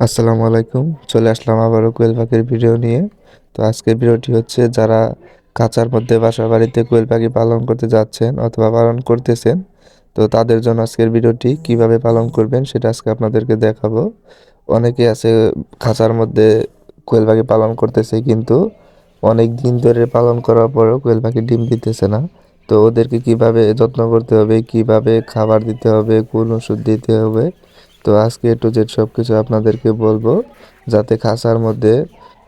আসসালামু আলাইকুম। চলে আসলাম আবারও কোয়েল পাখির ভিডিও নিয়ে। তো আজকের ভিডিওটি হচ্ছে যারা কাঁচার মধ্যে বাসা বাড়িতে কোয়েল পাখি পালন করতে যাচ্ছেন অথবা পালন করতেছেন, তো তাদের জন্য আজকের ভিডিওটি কীভাবে পালন করবেন সেটা আজকে আপনাদেরকে দেখাবো। অনেকে আছে খাঁচার মধ্যে কোয়েল পাখি পালন করতেছে কিন্তু অনেক দিন ধরে পালন করার পরেও কোয়েল পাখি ডিম দিতেছে না। তো ওদেরকে কীভাবে যত্ন করতে হবে, কীভাবে খাবার দিতে হবে, কোন ওষুধ দিতে হবে তো আজকে এ টু জেড সব কিছু আপনাদেরকে বলব, যাতে খাঁচার মধ্যে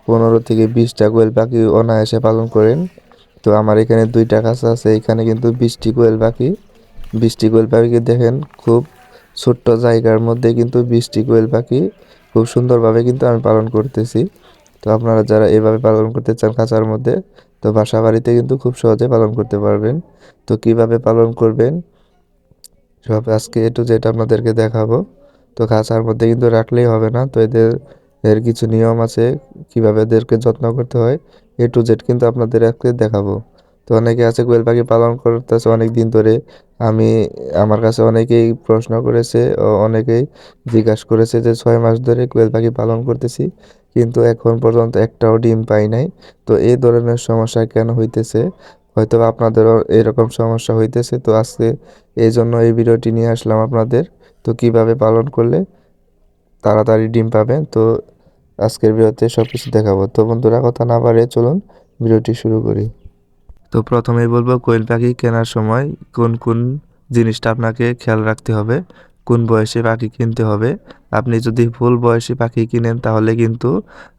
পনেরো থেকে বিশটা কোয়েল পাখি অনায়াসে পালন করেন। তো আমার এখানে দুইটা খাঁচা আছে, এখানে কিন্তু বিশটি কোয়েল পাখি। বিশটি কোয়েল পাখিকে দেখেন, খুব ছোট্ট জায়গার মধ্যে কিন্তু বিশটি কোয়েল পাখি খুব সুন্দরভাবে কিন্তু আমি পালন করতেছি। তো আপনারা যারা এভাবে পালন করতে চান খাঁচার মধ্যে, তো বাসা বাড়িতে কিন্তু খুব সহজে পালন করতে পারবেন। তো কীভাবে পালন করবেন, সব আজকে এ টু জেড আপনাদেরকে দেখাবো। তো খাঁচার মধ্যে কিন্তু রাখলেই হবে না। তো এদের, এর কিছু নিয়ম আছে কীভাবে এদেরকে যত্ন করতে হয়। এ টু জেড কিন্তু আপনাদের আজকে দেখাবো। তো অনেকে আছে কোয়েল পাখি পালন করতেছে অনেক দিন ধরে। আমি, আমার কাছে অনেকেই প্রশ্ন করেছে ও অনেকেই জিজ্ঞাসা করেছে যে ছয় মাস ধরে কোয়েল পাখি পালন করতেছি, কিন্তু এখন পর্যন্ত একটাও ডিম পাই নাই। তো এই ধরনের সমস্যা কেন হইতেছে? হয়তো আপনাদেরও এরকম সমস্যা হইতেছে। তো আজকে এই জন্য এই ভিডিওটি নিয়ে আসলাম আপনাদের। তো কীভাবে পালন করলে তাড়াতাড়ি ডিম পাবেন তো আজকের ভিডিওতে সব কিছু দেখাবো। তো বন্ধুরা, কথা না বাড়িয়ে চলুন, ভিডিওটি শুরু করি। তো প্রথমেই বলব, কোয়েল পাখি কেনার সময় কোন কোন জিনিসটা আপনাকে খেয়াল রাখতে হবে, কোন বয়সে পাখি কিনতে হবে। আপনি যদি ফুল বয়সী পাখি কিনেন, তাহলে কিন্তু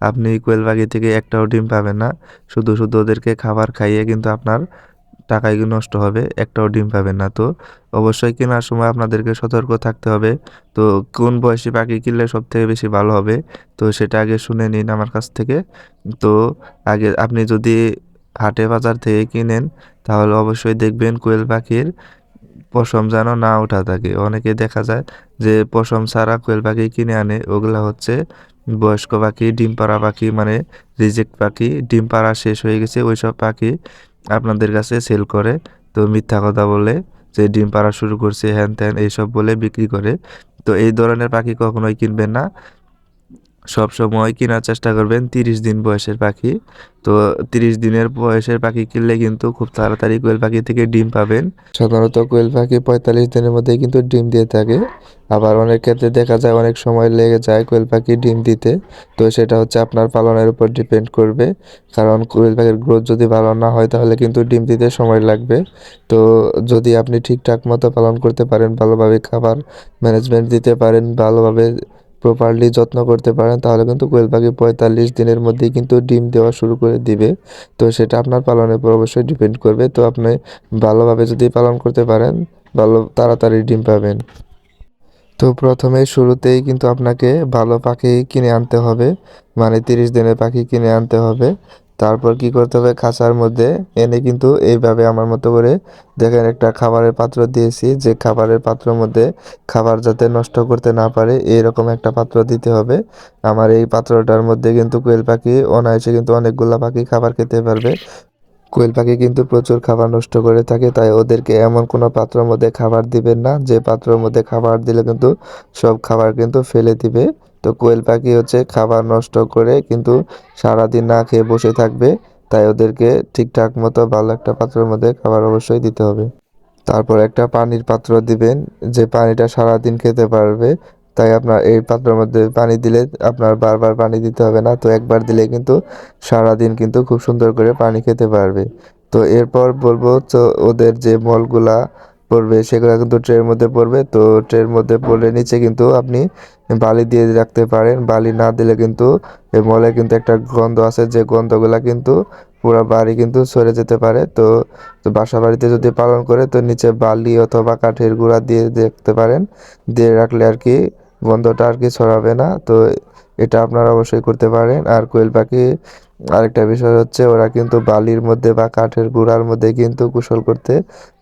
আপনি কোয়েল পাখি থেকে একটাও ডিম পাবেন না। শুধু শুধু ওদেরকে খাবার খাইয়ে কিন্তু আপনার টাকাই নষ্ট হবে, একটাও ডিম পাবেন না। তো অবশ্যই কেনার সময় আপনাদেরকে সতর্ক থাকতে হবে। তো কোন বয়সী পাখি কিনলে সব থেকে বেশি ভালো হবে? তো সেটা আগে শুনে নিন আমার কাছ থেকে। তো আগে আপনি যদি হাটে বাজার থেকে কিনেন, তাহলে অবশ্যই দেখবেন কোয়েল পাখির পশম যেন না ওঠা থাকে। অনেকে দেখা যায় যে পশম ছাড়া কোয়েল পাখি কিনে আনে। ওগুলা হচ্ছে বয়স্ক পাখি, ডিম পাড়া পাখি মানে রিজেক্ট পাখি। ডিম পাড়া শেষ হয়ে গেছে, ওইসব পাখি আপনাদের কাছে সেল করে। তো মিথ্যা কথা বলে যে ডিম পাড়া শুরু করছে, হ্যান ত্যান এইসব বলে বিক্রি করে। তো এই ধরনের পাখি কখনোই কিনবেন না। সব সময় কেনার চেষ্টা করবেন তিরিশ দিন বয়সের পাখি। তো তিরিশ দিনের বয়সের পাখি কিনলে কিন্তু খুব তাড়াতাড়ি কোয়েল পাখি থেকে ডিম পাবেন। সাধারণত কোয়েল পাখি পঁয়তাল্লিশ দিনের মধ্যে কিন্তু ডিম দিয়ে থাকে। আবার অনেক ক্ষেত্রে দেখা যায় অনেক সময় লেগে যায় কোয়েল পাখি ডিম দিতে। তো সেটা হচ্ছে আপনার পালনের উপর ডিপেন্ড করবে। কারণ কোয়েল পাখির গ্রোথ যদি ভালো না হয় তাহলে কিন্তু ডিম দিতে সময় লাগবে। তো যদি আপনি ঠিকঠাক মতো পালন করতে পারেন, ভালোভাবে খাবার ম্যানেজমেন্ট দিতে পারেন, ভালোভাবে প্রপারলি যত্ন করতে পারেন, তাহলে কিন্তু কোয়েল পাখি পঁয়তাল্লিশ দিনের মধ্যেই কিন্তু ডিম দেওয়া শুরু করে দিবে। তো সেটা আপনার পালনের উপর অবশ্যই ডিপেন্ড করবে। তো আপনি ভালোভাবে যদি পালন করতে পারেন, ভালো তাড়াতাড়ি ডিম পাবেন। তো প্রথমে শুরুতেই কিন্তু আপনাকে ভালো পাখি কিনে আনতে হবে মানে তিরিশ দিনের পাখি কিনে আনতে হবে। তারপর কি করতে হবে? খাঁচার মধ্যে এনে কিন্তু এইভাবে আমার মতো করে দেখেন একটা খাবারের পাত্র দিয়েছি। যে খাবারের পাত্রের মধ্যে খাবার যাতে নষ্ট করতে না পারে এরকম একটা পাত্র দিতে হবে। আমার এই পাত্রটার মধ্যে কিন্তু কোয়েল পাখি, অনায়াসে কিন্তু অনেকগুলা পাখি খাবার খেতে পারবে। কোয়েল পাখি কিন্তু প্রচুর খাবার নষ্ট করে থাকে, তাই ওদেরকে এমন কোনো পাত্রের মধ্যে খাবার দিবেন না। যে পাত্রের মধ্যে খাবার দিলে কিন্তু সব খাবার কিন্তু ফেলে দিবে। তো কোয়েল পাখি হচ্ছে খাবার নষ্ট করে কিন্তু সারাদিন না খেয়ে বসে থাকবে, তাই ওদেরকে ঠিকঠাক মতো ভালো একটা পাত্রের মধ্যে খাবার অবশ্যই দিতে হবে। তারপর একটা পানির পাত্র দিবেন, যে পানিটা সারাদিন খেতে পারবে, তাই আপনার এই পাত্রের মধ্যে পানি দিলে আপনার বারবার পানি দিতে হবে না, তো একবার দিলে কিন্তু সারাদিন কিন্তু খুব সুন্দর করে পানি খেতে পারবে। তো এরপর বলব তো ওদের যে মলগুলা পড়বে, সেগুলো কিন্তু ট্রের মধ্যে পড়বে। তো ট্রের মধ্যে পড়লে নিচে কিন্তু আপনি বালি দিয়ে রাখতে পারেন। বালি না দিলে কিন্তু এই মলে কিন্তু একটা গন্ধ আছে, যে গন্ধগুলা কিন্তু পুরো বাড়ি কিন্তু সরে যেতে পারে। তো বাসা বাড়িতে যদি পালন করে, তো নিচে বালি অথবা কাঠের গুঁড়া দিয়ে দেখতে পারেন। দিয়ে রাখলে আর কি গন্ধটা আর কি ছড়াবে না। তো এটা আপনারা অবশ্যই করতে পারেন। আর কোয়েল পাখি, আরেকটা বিষয় হচ্ছে ওরা কিন্তু বালির মধ্যে বা কাঠের গুঁড়ার মধ্যে কিন্তু কুশল করতে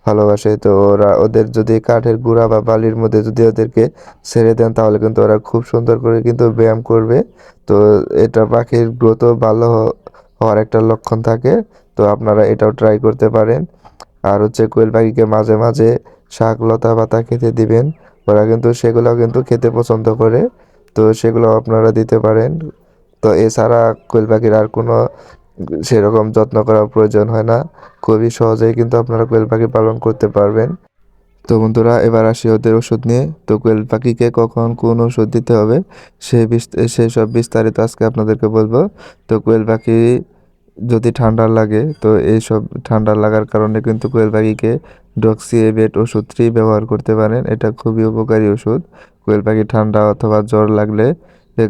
ভালোবাসে, তো ওরা ওদের যদি কাঠের গুঁড়া বা বালির মধ্যে যদি ওদেরকে ছেড়ে দেন, তাহলে কিন্তু ওরা খুব সুন্দর করে কিন্তু ব্যায়াম করবে। তো এটা পাখির গ্রোথও ভালো হওয়ার একটা লক্ষণ থাকে, তো আপনারা এটাও ট্রাই করতে পারেন। আর হচ্ছে কোয়েল পাখিকে মাঝে মাঝে শাক, লতা, পাতা খেতে দিবেন। ওরা কিন্তু সেগুলো কিন্তু খেতে পছন্দ করে, তো সেগুলো আপনারা দিতে পারেন। তো এছাড়া কোয়েল পাখির আর কোনো সেরকম যত্ন করার প্রয়োজন হয় না। খুবই সহজেই কিন্তু আপনারা কোয়েল পাখি পালন করতে পারবেন। তো বন্ধুরা, এবার আসি ওদের ওষুধ নিয়ে। তো কোয়েল পাখিকে কখন কোন ওষুধ দিতে হবে সেই সেই সব বিস্তারিত আজকে আপনাদেরকে বলব। তো কোয়েল পাখি যদি ঠান্ডা লাগে, তো এই সব ঠান্ডা লাগার কারণে কিন্তু কোয়েল পাখিকে ডক্সিএবেট ওষুধটি ব্যবহার করতে পারেন। এটা খুবই উপকারী ওষুধ। কোয়েল পাখি ঠান্ডা অথবা জ্বর লাগলে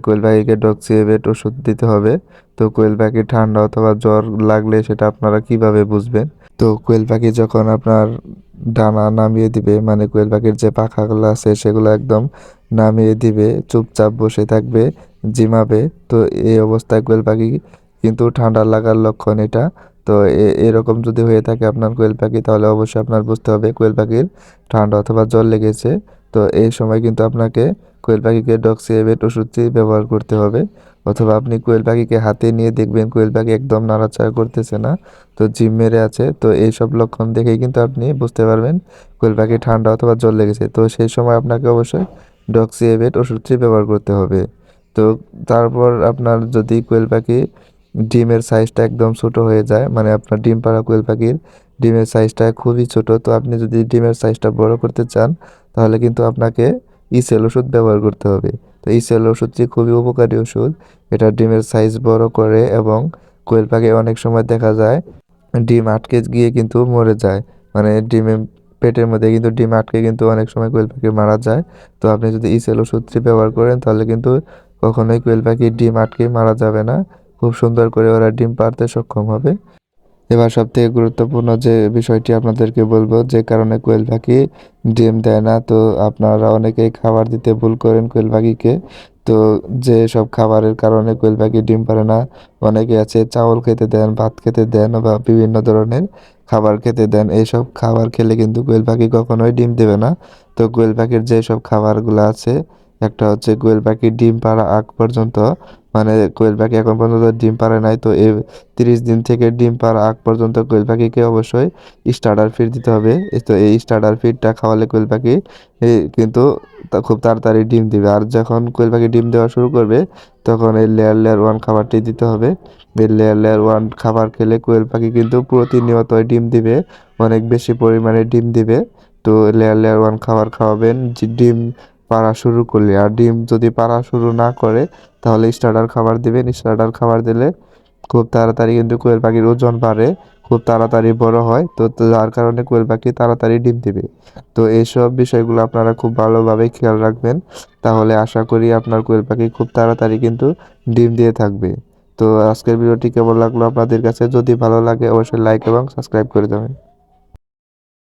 কোয়েল পাখিকে ডক্সিএবেট ওষুধ দিতে হবে। তো কোয়েল পাখি ঠান্ডা অথবা জ্বর লাগলে সেটা আপনারা কীভাবে বুঝবেন? তো কোয়েল পাখি যখন আপনার ডানা নামিয়ে দিবে মানে কোয়েল পাখির যে পাখাগুলো আছে সেগুলো একদম নামিয়ে দিবে, চুপচাপ বসে থাকবে, জিমাবে, তো এই অবস্থায় কোয়েল পাখি কিন্তু ঠান্ডা লাগার লক্ষণ এটা। তো এরকম যদি হয়ে থাকে আপনার কোয়েল পাখি, তাহলে অবশ্যই আপনার বুঝতে হবে কোয়েল পাখির ঠান্ডা অথবা জ্বর লেগেছে। তো এই সময় কিন্তু আপনাকে কোয়েল পাখিকে ডক্সি ডক্সিএবেট ওষুধটি ব্যবহার করতে হবে। অথবা আপনি কোয়েল পাখিকে হাতে নিয়ে দেখবেন কোয়েল পাখি একদম নাড়াচাড়া করতেছে না, তো জিম মেরে আছে। তো এই সব লক্ষণ দেখেই কিন্তু আপনি বুঝতে পারবেন কোয়েল পাখি ঠান্ডা অথবা জ্বর লেগেছে। তো সেই সময় আপনাকে অবশ্যই ডক্সি ডক্সিএবেট ওষুধটি ব্যবহার করতে হবে। তো তারপর আপনার যদি কোয়েল পাখি ডিমের সাইজটা একদম ছোট হয়ে যায় মানে আপনার ডিম পাড়া কোয়েল পাখির ডিমের সাইজটা খুবই ছোট, তো আপনি যদি ডিমের সাইজটা বড় করতে চান, তাহলে কিন্তু আপনাকে ইসেল ওষুধ ব্যবহার করতে হবে। তো ইসেল ওষুধটি খুবই উপকারী ওষুধ। এটা ডিমের সাইজ বড় করে এবং কোয়েল পাখি অনেক সময় দেখা যায় ডিম আটকে গিয়ে কিন্তু মরে যায়। মানে ডিমে, পেটের মধ্যে কিন্তু ডিম আটকে কিন্তু অনেক সময় কোয়েল পাখি মারা যায়। তো আপনি যদি ইসেল ওষুধটি ব্যবহার করেন, তাহলে কিন্তু কখনোই কোয়েল পাখি ডিম আটকে মারা যাবে না। খুব সুন্দর করে ওরা ডিম পারতে সক্ষম হবে। এবার সবথেকে গুরুত্বপূর্ণ যে বিষয়টি আপনাদেরকে বলব, যে কারণে কোয়েল পাখি ডিম দেয় না। তো আপনারা অনেকেই খাবার দিতে ভুল করেন কোয়েল পাখিকে। তো যে সব খাবারের কারণে কোয়েল পাখি ডিম পারে না, অনেকে আছে চাউল খেতে দেন, ভাত খেতে দেন বা বিভিন্ন ধরনের খাবার খেতে দেন। এইসব খাবার খেলে কিন্তু কোয়েল পাখি কখনোই ডিম দেবে না। তো কোয়েল পাখির যেসব খাবারগুলো আছে একটা হচ্ছে কোয়েল পাখি ডিম পাড়া আগ পর্যন্ত মানে কোয়েল পাখি এখন পর্যন্ত ডিম পারে নাই, তো এই তিরিশ দিন থেকে ডিম পাড়া আগ পর্যন্ত কোয়েল পাখিকে অবশ্যই স্টার্টার ফিড দিতে হবে। তো এই স্টার্টার ফিডটা খাওয়ালে কোয়েল পাখি কিন্তু খুব তাড়াতাড়ি ডিম দিবে। আর যখন কোয়েল পাখি ডিম দেওয়া শুরু করবে, তখন এই লেয়ার লেয়ার ওয়ান খাবারটি দিতে হবে। এই লেয়ার লেয়ার ওয়ান খাবার খেলে কোয়েল পাখি কিন্তু প্রতিনিয়ত ডিম দিবে, অনেক বেশি পরিমাণে ডিম দিবে। তো লেয়ার লেয়ার ওয়ান খাবার খাওয়াবেন ডিম পাড়া শুরু করলে। আর ডিম যদি পাড়া শুরু না করে, তাহলে স্টার্টার খাবার দিবেন স্টার্টার খাবার দিলে খুব তাড়াতাড়ি কিন্তু কোয়েল পাখির ওজন বাড়ে, খুব তাড়াতাড়ি বড় হয়। তো যার কারণে কোয়েল পাখি তাড়াতাড়ি ডিম দিবে। তো এইসব বিষয়গুলো আপনারা খুব ভালোভাবে খেয়াল রাখবেন। তাহলে আশা করি আপনার কোয়েল পাখি খুব তাড়াতাড়ি কিন্তু ডিম দিয়ে থাকবে। তো আজকের ভিডিওটি কেমন লাগল আপনাদের কাছে? যদি ভালো লাগে, অবশ্যই লাইক এবং সাবস্ক্রাইব করে দেবেন।